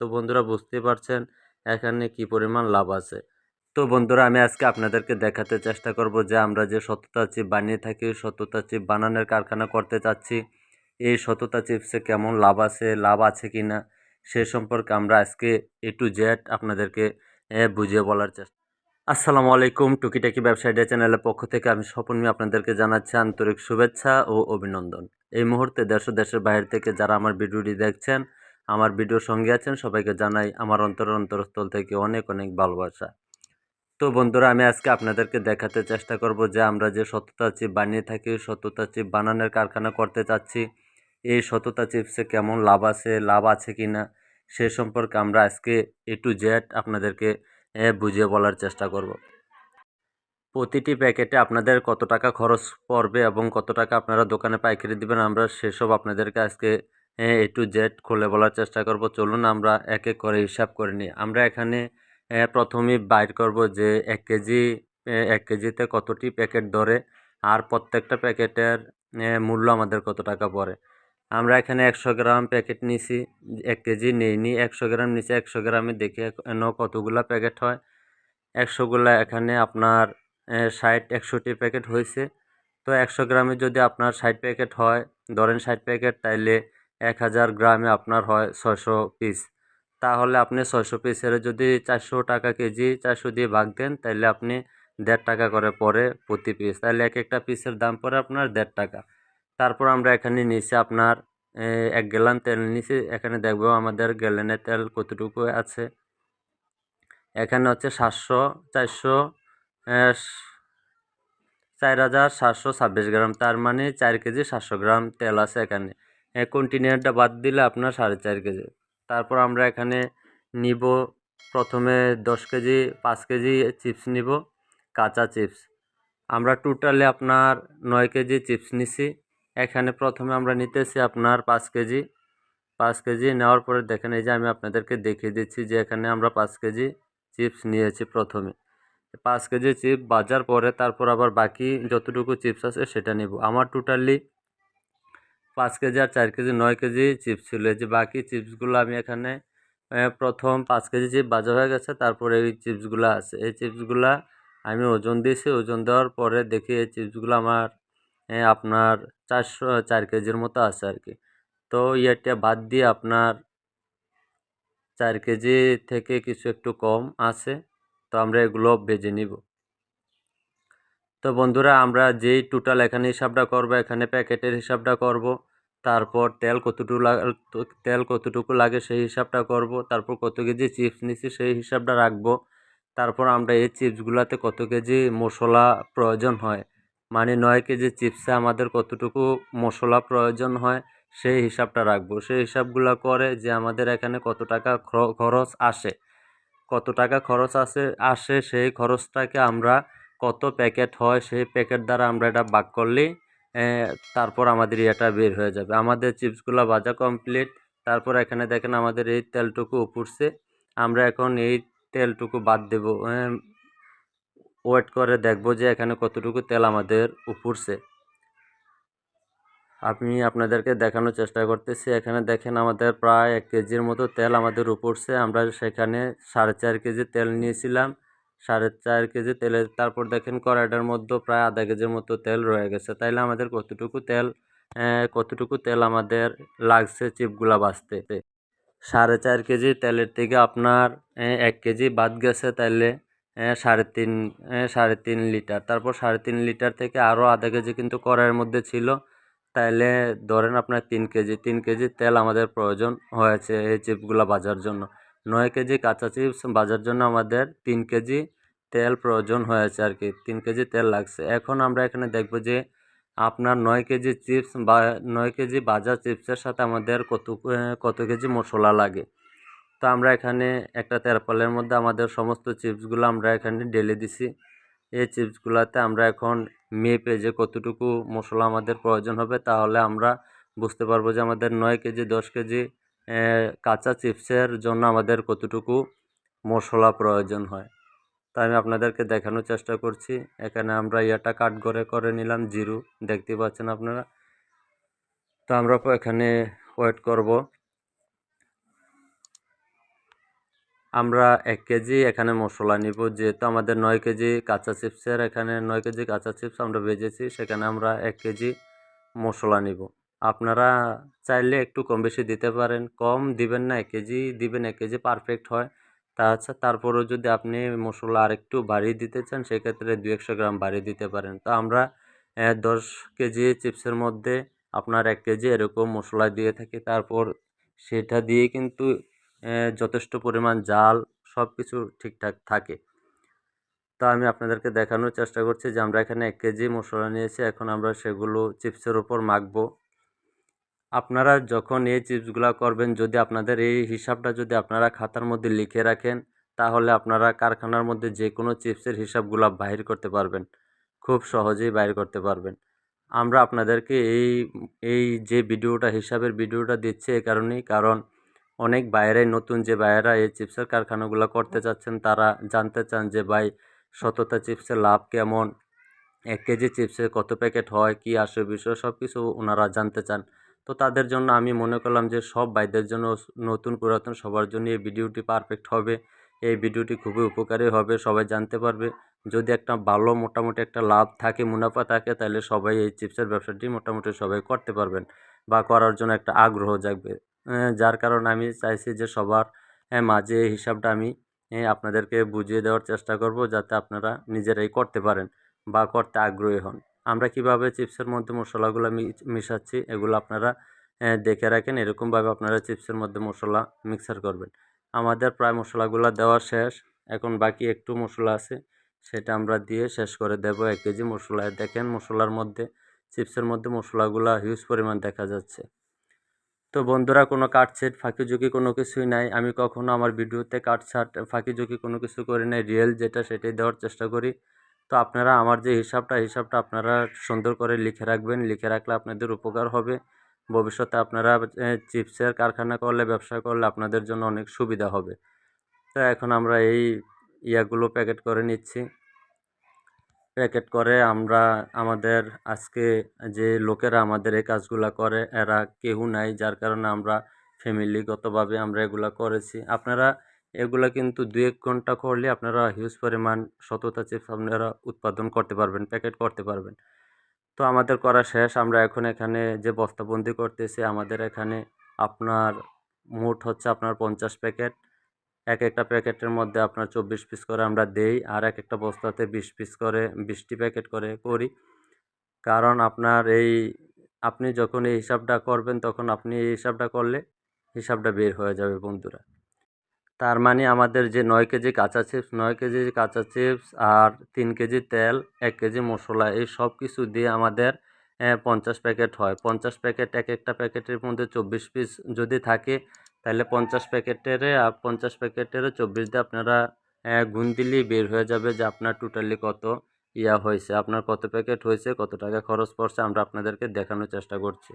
তো বন্ধুরা বুঝতেই পারছেন এখানে কি পরিমাণ লাভ আছে। তো বন্ধুরা আমি আজকে আপনাদেরকে দেখাতে চেষ্টা করব যে আমরা যে সততা চিপ বানিয়ে থাকি সততা চিপ বানানোর কারখানা করতে চাচ্ছি, এই সততা চিপসে কেমন লাভ আছে লাভ আছে কি না সে সম্পর্কে আমরা আজকে এ টু জেড আপনাদেরকে বুঝিয়ে বলার চেষ্টা। আসসালামু আলাইকুম, টুকিটাকি ব্যবসায়ী চ্যানেলের পক্ষ থেকে আমি স্বপন মিয়া আপনাদেরকে জানাচ্ছি আন্তরিক শুভেচ্ছা ও অভিনন্দন। এই মুহূর্তে দেশ দেশের বাইরে থেকে যারা আমার ভিডিওটি দেখছেন আমার ভিডিওর সঙ্গে আছেন। সবাইকে জানাই আমার অন্তর অন্তরস্থল থেকে অনেক অনেক ভালোবাসা। তো বন্ধুরা, আমি আজকে আপনাদেরকে দেখাতে চেষ্টা করব যে আমরা যে সততা চিপ বানিয়ে থাকি সততা চিপ বানানোর কারখানা করতে চাচ্ছি, এই সততা চিপসে কেমন লাভ আছে লাভ আছে কি না সে সম্পর্কে আমরা আজকে এ টু জেড আপনাদেরকে বুঝিয়ে বলার চেষ্টা করব। প্রতিটি প্যাকেটে আপনাদের কত টাকা খরচ পড়বে এবং কত টাকা আপনারা দোকানে পাইকারি দিবেন, আমরা সেসব আপনাদেরকে আজকে এ টু জেড খুলে বলার চেষ্টা করব। চলুন আমরা এক এক করে হিসাব করে নিই। আমরা এখানে প্রথমেই বাইর করব যে এক কেজি এক কেজিতে কতটি প্যাকেট ধরে আর প্রত্যেকটা প্যাকেটের মূল্য আমাদের কত টাকা পড়ে। আমরা এখানে একশো গ্রাম প্যাকেট নিছি, এক কেজি নিইনি একশো গ্রাম নিচে একশো গ্রামে দেখে এন কতগুলা প্যাকেট হয়। একশোগুলা এখানে আপনার ষাট, একষট্টি প্যাকেট হয়েছে তো একশো গ্রামে যদি আপনার ষাট প্যাকেট হয়, ধরেন ষাট প্যাকেট, তাইলে এক হাজার গ্রামে আপনার হয় ছয়শো পিস তাহলে আপনি ছয়শো পিসের যদি চারশো টাকা কেজি, চারশো দিয়ে ভাগ দেন তাহলে আপনি দেড় টাকা করে পড়ে প্রতি পিস তাহলে এক একটা পিসের দাম পড়ে আপনার দেড় টাকা। তারপর আমরা এখানে নিচে আপনার এক গ্যালান তেল নিচে এখানে দেখব আমাদের গ্যালানের তেল কতটুকু আছে। এখানে হচ্ছে সাতশো, চারশো চার হাজার সাতশো ছাব্বিশ গ্রাম। তার মানে চার কেজি সাতশো গ্রাম তেল আছে এখানে। কন্টিনিউয়ারটা বাদ দিলে আপনার সাড়ে চার কেজি। তারপর আমরা এখানে নিব প্রথমে দশ কেজি, পাঁচ কেজি চিপস নিব, কাঁচা চিপস আমরা টোটালে আপনার নয় কেজি চিপস নিছি। এখানে প্রথমে আমরা নিতেছি আপনার পাঁচ কেজি। পাঁচ কেজি নেওয়ার পরে দেখেন, এই যে আমি আপনাদেরকে দেখিয়ে দিচ্ছি যে এখানে আমরা পাঁচ কেজি চিপস নিয়েছি প্রথমে। পাঁচ কেজি চিপস বাজার পরে তারপর আবার বাকি যতটুকু চিপস আছে সেটা নিব। আমার টোটালি পাঁচ কেজি আর চার কেজি, নয় কেজি চিপস ছিল। যে বাকি চিপসগুলো আমি এখানে প্রথম পাঁচ কেজি চিপস বাজা হয়ে গেছে, তারপরে এই চিপসগুলো আছে। এই চিপসগুলা আমি ওজন দিয়েছি, ওজন দেওয়ার পরে দেখি এই চিপসগুলো আমার আপনার চারশো, চার কেজির মতো আছে আর কি। তো ইয়েটা বাদ দিয়ে আপনার চার কেজি থেকে কিছু একটু কম আছে, তো আমরা এগুলো বেজে নিব। তো বন্ধুরা, আমরা যেই টোটাল এখানে হিসাবটা করব, এখানে প্যাকেটের হিসাবটা করব, তারপর তেল কতটুকু তেল কতটুকু লাগে সেই হিসাবটা করব, তারপর কত কেজি চিপস নিছি সেই হিসাবটা রাখব, তারপর আমরা এই চিপসগুলোতে কত কেজি মশলা প্রয়োজন হয় মানে নয় কেজি চিপসে আমাদের কতটুকু মশলা প্রয়োজন হয় সেই হিসাবটা রাখব, সেই হিসাবগুলো করে যে আমাদের এখানে কত টাকা খরচ আসে, কত টাকা খরচ আসে আসে সেই খরচটাকে আমরা কত প্যাকেট হয় সেই প্যাকেট দ্বারা আমরা এটা ভাগ করলে তারপর আমাদের এটা বের হয়ে যাবে। আমাদের চিপসগুলো ভাজা কমপ্লিট তারপর এখানে দেখেন আমাদের এই তেলটুকু উপরছে। আমরা এখন এই তেলটুকু বাদ দেব ওয়েট করে দেখব যে এখানে কতটুকু তেল আমাদের উপরছে। আমি আপনাদেরকে দেখানোর চেষ্টা করতেছি, এখানে দেখেন আমাদের প্রায় এক কেজির মতো তেল আমাদের উপরছে। আমরা সেখানে সাড়ে চার কেজি তেল নিয়েছিলাম। সাড়ে চার কেজি তেলের তারপর দেখেন কড়াইটার মধ্যে প্রায় আধা কেজির মতো তেল রয়ে গেছে। তাইলে আমাদের কতটুকু তেল কতটুকু তেল আমাদের লাগছে চিপগুলা বাঁচতে? সাড়ে চার কেজি তেলের থেকে আপনার এক কেজি বাদ গেছে তাইলে সাড়ে তিন সাড়ে তিন লিটার। তারপর সাড়ে তিন লিটার থেকে আরও আধা কেজি কিন্তু কড়াইয়ের মধ্যে ছিল। তাইলে ধরেন আপনার তিন কেজি তিন কেজি তেল আমাদের প্রয়োজন হয়েছে এই চিপগুলো ভাজার জন্য। নয় কেজি কাঁচা চিপস ভাজার জন্য আমাদের তিন কেজি তেল প্রয়োজন হয়েছে আর কি, তিন কেজি তেল লাগছে। এখন আমরা এখানে দেখব যে আপনার নয় কেজি চিপস বা নয় কেজি ভাজা চিপসের সাথে আমাদের কত কত কেজি মশলা লাগে। তো আমরা এখানে একটা তেরপালের মধ্যে আমাদের সমস্ত চিপসগুলো আমরা এখানে ঢেলে দিছি। এই চিপসগুলোতে আমরা এখন মেপে যে কতটুকু মশলা আমাদের প্রয়োজন হবে, তাহলে আমরা বুঝতে পারব যে আমাদের নয় কেজি, দশ কেজি কাঁচা চিপসের জন্য আমাদের কতটুকু মশলা প্রয়োজন হয়। তা আমি আপনাদেরকে দেখানোর চেষ্টা করছি। এখানে আমরা ইয়াটা কাট করে করে নিলাম, জিরো। দেখতে পাচ্ছেন আপনারা? তো আমরা এখানে ওয়েট করব। আমরা এক কেজি এখানে মশলা নিব। যেহেতু আমাদের নয় কেজি কাঁচা চিপসের এখানে নয় কেজি কাঁচা চিপস আমরা ভেজেছি, সেখানে আমরা এক কেজি মশলা নিব। আপনারা চাইলে একটু কম বেশি দিতে পারেন। কম দিবেন না, এক কেজি দিবেন, এক কেজি পারফেক্ট হয়। তাছাড়া তারপরেও যদি আপনি মশলা আরেকটু বাড়িয়ে দিতে চান, সেক্ষেত্রে দু একশো গ্রাম বাড়িয়ে দিতে পারেন। তো আমরা দশ কেজি চিপসের মধ্যে আপনার এক কেজি এরকম মশলা দিয়ে থাকি। তারপর সেটা দিয়ে কিন্তু যথেষ্ট পরিমাণ জাল সব কিছু ঠিকঠাক থাকে। তো আমি আপনাদেরকে দেখানোর চেষ্টা করছি যে আমরা এখানে এক কেজি মশলা নিয়েছি, এখন আমরা সেগুলো চিপসের ওপর মাখবো। আপনারা যখন এই চিপসগুলা করবেন, যদি আপনাদের এই হিসাবটা যদি আপনারা খাতার মধ্যে লিখে রাখেন, তাহলে আপনারা কারখানার মধ্যে যে কোনো চিপসের হিসাবগুলো বাহির করতে পারবেন। খুব সহজেই বাইর করতে পারবেন। আমরা আপনাদেরকে এই এই যে ভিডিওটা, হিসাবের ভিডিওটা দিচ্ছি এ কারণেই, কারণ অনেক বাইরে নতুন যে বাইরেরা এই চিপসের কারখানাগুলো করতে চাচ্ছেন, তারা জানতে চান যে, ভাই, সততা চিপসের লাভ কেমন? এক কেজি চিপসে কত প্যাকেট হয়? কী আসে বিষয়? সব কিছু ওনারা জানতে চান। তো তাদের জন্য আমি মনে করলাম যে সব ভাইদের জন্য নতুন পুরাতন সবার জন্য এই ভিডিওটি পারফেক্ট হবে। এই ভিডিওটি খুবই উপকারী হবে, সবাই জানতে পারবে। যদি একটা ভালো মোটামুটি একটা লাভ থাকে, মুনাফা থাকে, তাহলে সবাই এই চিপসের ব্যবসাটি মোটামুটি সবাই করতে পারবেন বা করার জন্য একটা আগ্রহ জাগবে। যার কারণে আমি চাইছি যে সবার মাঝে এই হিসাবটা আমি আপনাদেরকে বুঝিয়ে দেওয়ার চেষ্টা করব যাতে আপনারা নিজেরাই করতে পারেন বা করতে আগ্রহী হন। আমরা কীভাবে চিপসের মধ্যে মশলাগুলো মিশাচ্ছি, এগুলো আপনারা দেখে রাখেন। এরকমভাবে আপনারা চিপসের মধ্যে মশলা মিক্সার করবেন। আমাদের প্রায় মশলাগুলো দেওয়া শেষ। এখন বাকি একটু মশলা আছে, সেটা আমরা দিয়ে শেষ করে দেব। এক কেজি মশলা। দেখেন মশলার মধ্যে, চিপসের মধ্যে মশলাগুলো হিউজ পরিমাণ দেখা যাচ্ছে। তো বন্ধুরা, কোনো কাটছেট ফাঁকি ঝুঁকি কোনো কিছুই নাই। আমি কখনো আমার ভিডিওতে কাটছাট ফাঁকি ঝুঁকি কোনো কিছু করি নাই। রিয়েল যেটা সেটাই দেওয়ার চেষ্টা করি। তো আপনারা আমার যে হিসাবটা হিসাবটা আপনারা সুন্দর করে লিখে রাখবেন। লিখে রাখলে আপনাদের উপকার হবে। ভবিষ্যতে আপনারা চিপসের কারখানা করলে, ব্যবসা করলে আপনাদের জন্য অনেক সুবিধা হবে। তো এখন আমরা এই ইয়াগুলো প্যাকেট করে নিচ্ছি। প্যাকেট করে আমরা, আমাদের আজকে যে লোকেরা আমাদের এই কাজগুলো করে, এরা কেউ নাই। যার কারণে আমরা ফ্যামিলিগতভাবে আমরা এগুলো করেছি। আপনারা এগুলা কিন্তু দু এক ঘণ্টা করলে আপনারা হিউজ পরিমাণ সততা চিপস আপনারা উৎপাদন করতে পারবেন প্যাকেট করতে পারবেন। তো আমাদের করা শেষ, আমরা এখন এখানে যে বস্তাবন্দি করতেছি, আমাদের এখানে আপনার মোট হচ্ছে আপনার পঞ্চাশ প্যাকেট এক একটা প্যাকেটের মধ্যে আপনার চব্বিশ পিস করে আমরা দেই, আর এক একটা বস্তাতে বিশ পিস করে, বিশটি প্যাকেট করে, করি। কারণ আপনার এই, আপনি যখন এই হিসাবটা করবেন, তখন আপনি এই হিসাবটা করলে হিসাবটা বের হয়ে যাবে বন্ধুরা। তার মানে আমাদের যে নয় কেজি কাঁচা চিপস, নয় কেজি কাঁচা চিপস আর তিন কেজি তেল, এক কেজি মশলা, এই সব কিছু দিয়ে আমাদের পঞ্চাশ প্যাকেট হয়। পঞ্চাশ প্যাকেট এক একটা প্যাকেটের মধ্যে চব্বিশ পিস যদি থাকে, তাহলে পঞ্চাশ প্যাকেটের পঞ্চাশ প্যাকেটের চব্বিশ দিয়ে আপনারা গুণ দিলেই বের হয়ে যাবে যে আপনার টোটালি কত ইয়া হয়েছে। আপনার কত প্যাকেট হয়েছে, কত টাকা খরচ পড়ছে, আমরা আপনাদেরকে দেখানোর চেষ্টা করছি।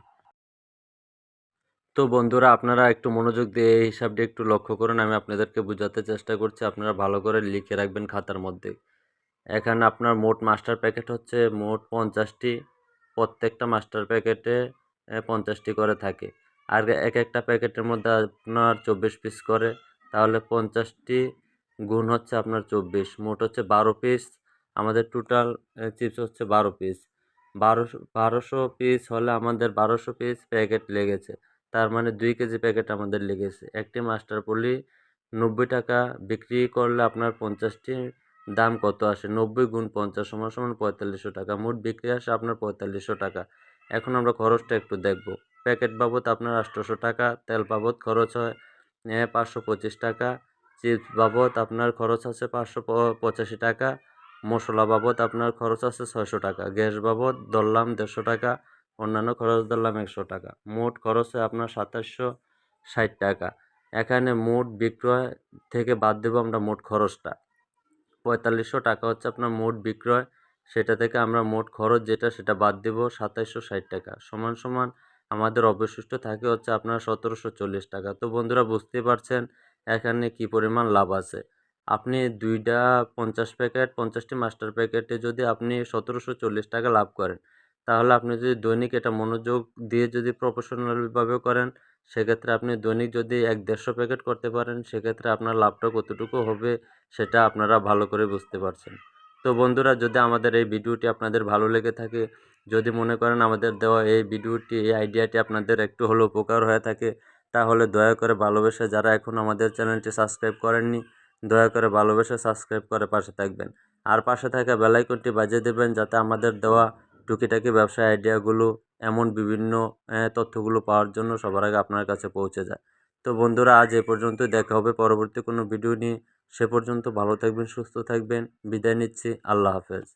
তো বন্ধুরা, আপনারা একটু মনোযোগ দিয়ে এই হিসাবটি একটু লক্ষ্য করুন। আমি আপনাদেরকে বোঝাতে চেষ্টা করছি, আপনারা ভালো করে লিখে রাখবেন খাতার মধ্যে। এখানে আপনার মোট মাস্টার প্যাকেট হচ্ছে মোট পঞ্চাশটি, প্রত্যেকটা মাস্টার প্যাকেটে পঞ্চাশটি করে থাকে। আর এক একটা প্যাকেটের মধ্যে আপনার চব্বিশ পিস করে, তাহলে পঞ্চাশটি গুণ হচ্ছে আপনার চব্বিশ। মোট হচ্ছে বারো পিস আমাদের টোটাল চিপস হচ্ছে বারো পিস বারোশো বারোশো পিস হলে আমাদের বারোশো পিস প্যাকেট লেগেছে। তার মানে দুই কেজি প্যাকেট আমাদের লেগেছে। একটি মাস্টার পলি নব্বই টাকা, বিক্রি করলে আপনার পঞ্চাশটি, দাম কত আসে? নব্বই গুণ পঞ্চাশ সমান সমান পঁয়তাল্লিশশো টাকা। মোট বিক্রি আসে আপনার পঁয়তাল্লিশশো টাকা। এখন আমরা খরচটা একটু দেখব। প্যাকেট বাবদ আপনার আটশোশো টাকা, তেল বাবদ খরচ হয় পাঁচশো পঁচিশ টাকা, চিপস বাবদ আপনার খরচ আছে পাঁচশো পঁচাশি টাকা, মশলা বাবদ আপনার খরচ আছে ছয়শো টাকা, গ্যাস বাবদ ধরলাম দেড়শো টাকা অন্যান্য খরচ ধরলাম একশো টাকা। মোট খরচ হয় আপনার সাতাশশো ষাট টাকা। এখানে মোট বিক্রয় থেকে বাদ দেবো আমরা মোট খরচটা। পঁয়তাল্লিশশো টাকা হচ্ছে আপনার মোট বিক্রয়। সেটা থেকে আমরা মোট খরচ যেটা, সেটা বাদ দেবো সাতাইশশো ষাট টাকা। সমান সমান আমাদের অবশিষ্ট থাকে হচ্ছে আপনার সতেরোশো চল্লিশ টাকা। তো বন্ধুরা বুঝতেই পারছেন এখানে কি পরিমাণ লাভ আছে। আপনি দুইটা পঞ্চাশ প্যাকেট, পঞ্চাশটি মাস্টার প্যাকেটে যদি আপনি সতেরোশো চল্লিশ টাকা লাভ করেন তাহলে আপনি যদি দৈনিক এটা মনোযোগ দিয়ে যদি প্রফেশনালভাবে করেন, সেক্ষেত্রে আপনি দৈনিক যদি এক দেড়শো প্যাকেট করতে পারেন, সেক্ষেত্রে আপনার লাভটা কতটুকু হবে, সেটা আপনারা ভালো করে বুঝতে পারছেন। তো বন্ধুরা, যদি আমাদের এই ভিডিওটি আপনাদের ভালো লেগে থাকে, যদি মনে করেন আমাদের দেওয়া এই ভিডিওটি, এই আইডিয়াটি আপনাদের একটু হলেও উপকার হয়ে থাকে, তাহলে দয়া করে ভালোবেসে যারা এখন আমাদের চ্যানেলটি সাবস্ক্রাইব করেননি, দয়া করে ভালোবেসে সাবস্ক্রাইব করে পাশে থাকবেন। আর পাশে থাকা বেলাইকনটি বাজিয়ে দেবেন, যাতে আমাদের দেওয়া টুকিটাকি ব্যবসা আইডিয়াগুলো, এমন বিভিন্ন তথ্যগুলো পাওয়ার জন্য সবার আগে আপনার কাছে পৌঁছে যায়। তো বন্ধুরা, আজ এ পর্যন্ত দেখা হবে পরবর্তী কোনো ভিডিও নিয়ে। সে পর্যন্ত ভালো থাকবেন, সুস্থ থাকবেন। বিদায় নিচ্ছি। আল্লাহ হাফেজ।